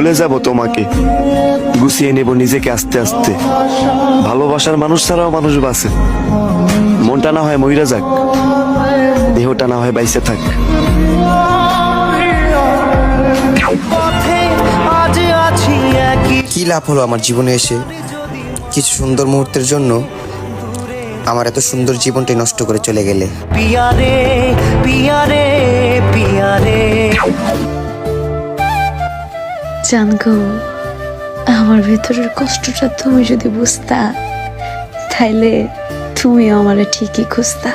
ভুলে যাব তোমাকে। গুছিয়ে নেব নিজেকে আস্তে আস্তে। ভালোবাসার মানুষ ছাড়াও মানুষ বাঁচে। মনটা না হয় মইরা যাক। দেহটা না হয় বাইসে থাক। কি লাভ হলো আমার জীবনে এসে? কিছু সুন্দর মুহূর্তের জন্য আমার এত সুন্দর জীবনটাই নষ্ট করে চলে গেলে। পিয়ারে পিয়ারে পিয়ারে। জানগো আমার ভেতরের কষ্টটা তুমি যদি বুঝতা তাইলে তুমি আমারে ঠিকই খুঁজতা।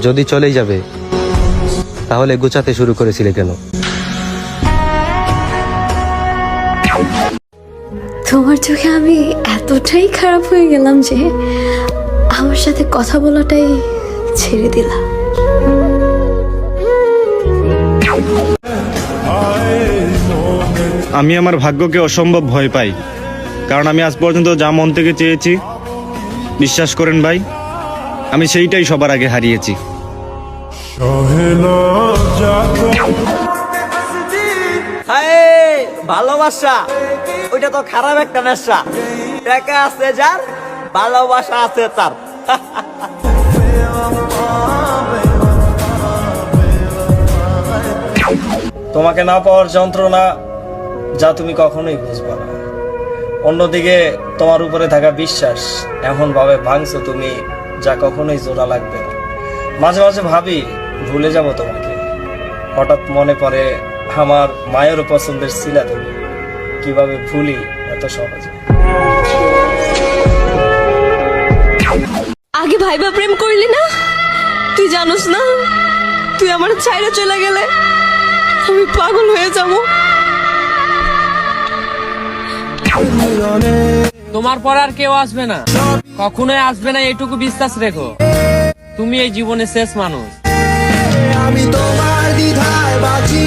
যদি চলেই যাবে তাহলে গুছাতে শুরু করেছিলে কেন? তোমার চোখে আমি এতটাই খারাপ হয়ে গেলাম যে আমার সাথে কথা বলাটাই ছেড়ে দিলাম। আমি আমার ভাগ্যকে অসম্ভব ভয় পাই। কারণ আমি আজ পর্যন্ত যা মন থেকে চেয়েছি, বিশ্বাস করেন ভাই, আমি সেইটাই সবার আগে হারিয়েছি। ভালোবাসা, ওইটা তো খারাপ একটা নেশা। টাকা আছে যার, ভালোবাসা আছে তার। তোমাকে না পাওয়ার যন্ত্রণা যা তুমি কখনোই বুঝবে না। অন্যদিকে, তোমার উপরে থাকা বিশ্বাস এমন ভাবে ভাঙছো তুমি যা কখনোই জোড়া লাগবে না। মাঝে মাঝে ভাবি, ভুলে যাব তোমাকে। হঠাৎ মনে পড়ে আমার মায়েরও পছন্দের ছিলা তুমি কীভাবে ভুলি এত সহজে। আগে ভাইবা প্রেম করলি না? তুই জানোস না? তুই আমার ছাইরা চলে গেলে? আমি পাগল হয়ে যাব। তোমার পর আর কেউ আসবে না। কখনোই আসবে না এটুকু বিশ্বাস রেখো। তুমি এই জীবনে শেষ মানুষ। আমি তোমার দ্বিধায় বাঁচি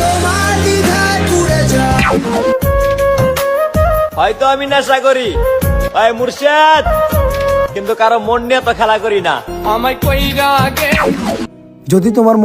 তোমার দ্বিধায় পুড়ে যাই। হয়তো আমি নেশা করি। ভাই মুর্শেদ। কিন্তু কারও মন নিয়ে তো খেলা করি না। আমায় কইরা আগে। যদি তোমার